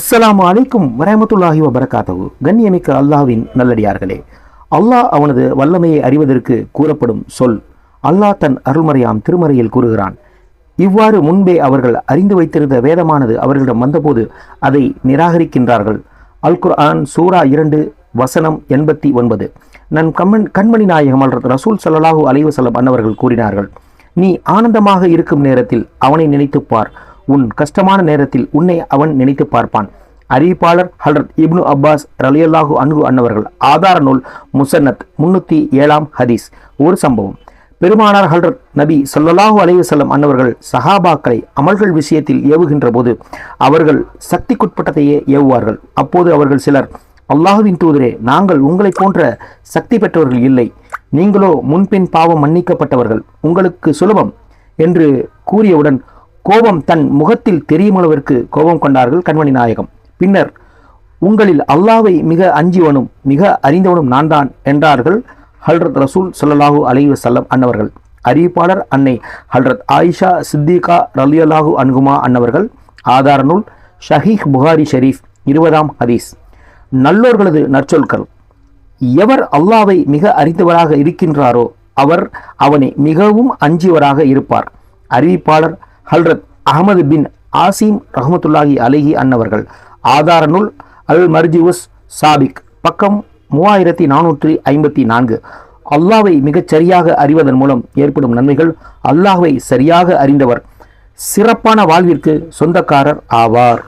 அஸ்ஸலாமு அலைக்கும் வரமத்துல்லாஹி வபரகாத்தவு கண்ணியமிக்க அல்லாவின் நல்லடியார்களே அல்லாஹ் அவனது வல்லமையை அறிவதற்கு கூறப்படும் சொல் அல்லாஹ் தன் அருள்மறையாம் திருமறையில் கூறுகிறான். இவ்வாறு முன்பே அவர்கள் அறிந்து வைத்திருந்த வேதமானது அவர்களிடம் வந்தபோது அதை நிராகரிக்கின்றார்கள். அல் குர்ஆன் சூரா இரண்டு வசனம் எண்பத்தி ஒன்பது. நன் கம்மன் கண்மணி நாயகம் அல்ரத் ரசூல் சல்லாஹூ அலைஹி அன்னவர்கள் கூறினார்கள் நீ ஆனந்தமாக இருக்கும் நேரத்தில் அவனை நினைத்துப் பார். உன் கஷ்டமான நேரத்தில் உன்னை அவன் நினைத்து பார்ப்பான். அறிவிப்பாளர் ஹல்ரத் இப்னு அப்பாஸ் ரலியல்லாஹு அன்ஹு அன்னவர்கள் ஆதார நூல் முசன்னத் முன்னூத்தி ஏழாம் ஹதீஸ். ஒரு சம்பவம். பெருமானார் ஹல்ரத் நபி சொல்லலாஹு அலைவசல்லம் அன்னவர்கள் சஹாபாக்களை அமல்கள் விஷயத்தில் ஏவுகின்ற போது அவர்கள் சக்திக்குட்பட்டதையே ஏவுவார்கள். அப்போது அவர்கள் சிலர் அல்லாஹுவின் தூதரே நாங்கள் உங்களைப் போன்ற சக்தி பெற்றவர்கள் இல்லை. நீங்களோ முன்பின் பாவம் மன்னிக்கப்பட்டவர்கள். உங்களுக்கு சுலபம் என்று கூறியவுடன் கோபம் தன் முகத்தில் தெரியுமளவிற்கு கோபம் கொண்டார்கள் கண்மணி நாயகம். பின்னர் உங்களில் அல்லாவை மிக அஞ்சியவனும் மிக அறிந்தவனும் நான் தான் என்றார்கள் ஹல்ரத் ரசூல் ஸல்லல்லாஹு அலி வசல்லம் அன்னவர்கள். அறிவிப்பாளர் அன்னை ஹல்ரத் ஆயிஷா சித்திகா ரலியல்லாஹு அன்குமா அன்னவர்கள். ஆதார நூல் ஷஹீஹ் புகாரி ஷெரீஃப் இருபதாம் ஹதீஸ். நல்லோர்களது நற்சொற்கள் எவர் அல்லாவை மிக அறிந்தவராக இருக்கின்றாரோ அவர் அவனை மிகவும் அஞ்சியவராக இருப்பார். அறிவிப்பாளர் ஹல்ரத் அகமது பின் ஆசீம் ரஹமத்துல்லாஹி அலிஹி அன்னவர்கள். ஆதார நூல் அல் மர்ஜிவுஸ் சாபிக் பக்கம் மூவாயிரத்தி நானூற்றி ஐம்பத்தி நான்கு. அல்லாவை மிகச் சரியாக அறிவதன் மூலம் ஏற்படும் நன்மைகள் அல்லாஹ்வை சரியாக அறிந்தவர். சிறப்பான வாழ்விற்கு சொந்தக்காரர் ஆவார்.